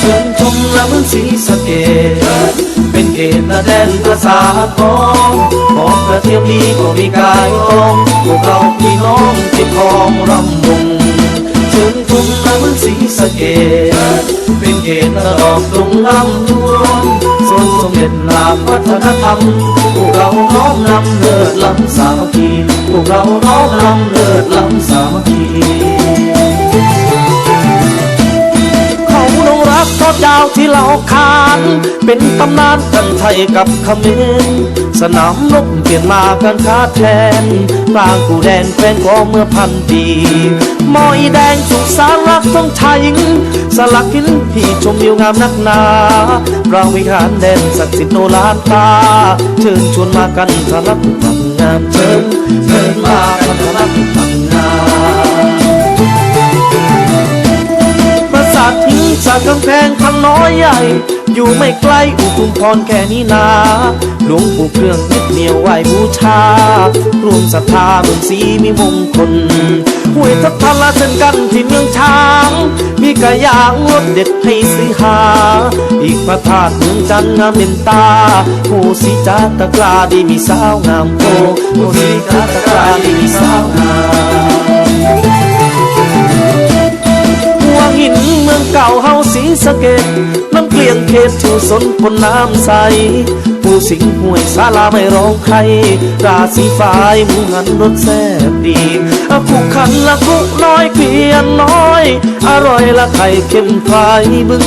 เชิญชมละเมืองศรีสะเกดเป็นเกตุแดนภาษากองบอกกระเทียมดีก็มีกายกองพวกเราพี่น้องติดคองรำวงเชิญชมละเมืองศรีสะเกดเป็นเกตุดอกดงลำดวน ส่วนสมเด็จนามวัฒนธรรม พวกเราร้อมลำเลิศล้ำสามัคคี พวกเราร้อมลำเลิศล้ำสามัคคีเขาลงรักทอดยาวที่เราคาน เป็นตำนานกันไทยกับเขมร สนามนกเปลี่ยนมากันคาแทนปรางกูแดนแฟนก็เมื่อพันปีมอยแดงสุขสารักต้องชายหญิงสลักหินที่ชมวิวงามนักหนาปรางวิหารแดนศักดิ์สิทธิ์โนลานตาเชิญชวนมากันทะลักทำงามเชิญเชิญมากันทะลักทำงามปราสาทหินจากกำแพงทางน้อยใหญ่ อยู่ไม่ไกลอุทุมพรแค่นี้นาหลวงปู่เครื่องยึดเหนียวไหวบูชา รวมศรัทธาเมืองสีมีมงคลห้วยทับทันละเช่นกันที่เมืองช้าง มีกระยางรสเด็ดให้ซื้อหา อีกพระธาตุเมืองจันทร์งามเด่นตาผู้สีจาตะกราดีมีสาวงามโพผู้สีจาตะกราดีมีสาวงามหัวหินเมืองเก่าเฮาสีสะเกด เลี้ยงเขตชูสนพนน้ำใสผู้สิงห์ห้วยสาลาไม่ร้องใคร ราศีฟ้ายมูหันรสแซ่บดีอคู่ขันละคุน้อยเกลียนน้อย อร่อยละไข่เค็มพลายบึง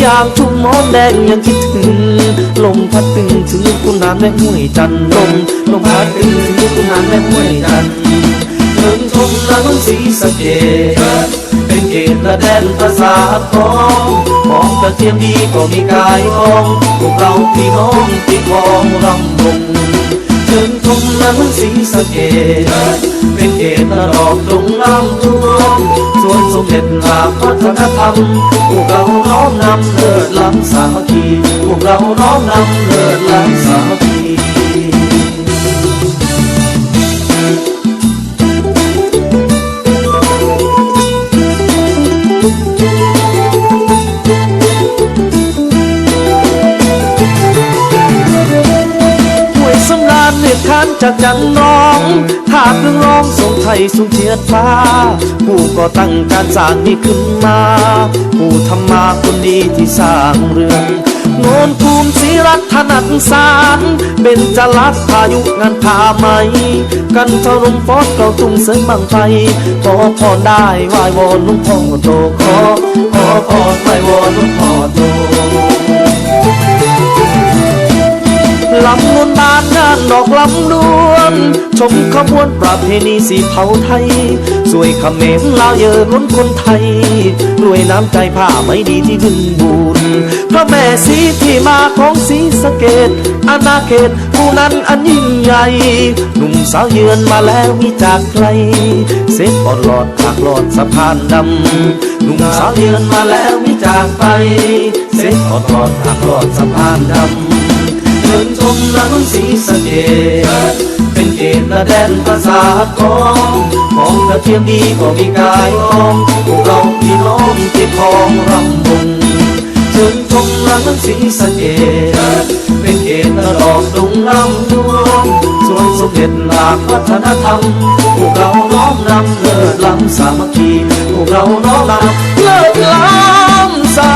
อย่างชุ่มหมอนแดงยังคิดถึง ลมพัดตึงถึงคุณนานแม่ห้วยจันทร์ลมลมพัดตึงถึงคุณนานแม่ห้วยจันทร์เมืองชมละเมืองศรีสะเกด เป็นเกตและแดนภาษาทองของกระเทียมดีก็มีกายทองพวกเราพี่น้องที่คองรำวงเชิญชมและเมืองศรีสะเกดเป็นเกตและดอกตรงน้ำท่วมส่วนสมเด็จหลากวัฒนธรรมพวกเราน้อมนำเลิศล้ำสามัคคีพวกเราน้อมนำเลิศล้ำสา คคีห่วยสำราญเลือดค้านจากจันน้องถาเรื่องร้องทรงไทยทรงเทียดฟ้า ผู้ก่อตั้งการสร้างนี้ขึ้นมา ผู้ทำมาคนดีที่สร้างเรือง โนนภูมิศรีรัตนัดสารเป็นจลัดพายุงานพาไหม กันทรมฟอดเก่าตุ้งเสริมบังไฟขอพรได้ไหว้วอนลุงพ่อโตขอขอพรไหว้วอนลุงพ่อโต ลำนวนบานงานดอกลำดวน ชมขบวนประเพณีสีเผาไทย สวยเขมรลาวเยอะล้นคนไทยด้วยน้ำใจผ้าไม่ดีที่ถึงบุญพระแม่สีที่มาของสีสะเกตอาณาเขตผู้นั้นอันยิ่งใหญ่หนุ่มสาวเยือนมาแล้วมีจากไกลเส้นปอดหลอดผากหลอดสะพานดำหนุ่มสาวเยือนมาแล้วมีจากไปเส้นปอดหลอดผากหลอดสะพานดำ ชิญชมละนุ่นสีสเกดเป็นเกตและแดนภาษาทองของกระเทียมดีก็มีกายทองพวกเราพี่น้องที่คองรำวงเชิญชมละนุ่นสีสเกดเป็นเกตและดอกดงลำดวงส่วนสมเด็จหลากวัฒนธรรมพวกเราน้อมนำเลิศล้ำสามัคคีพวกเราน้อมนำเลิศล้ำสา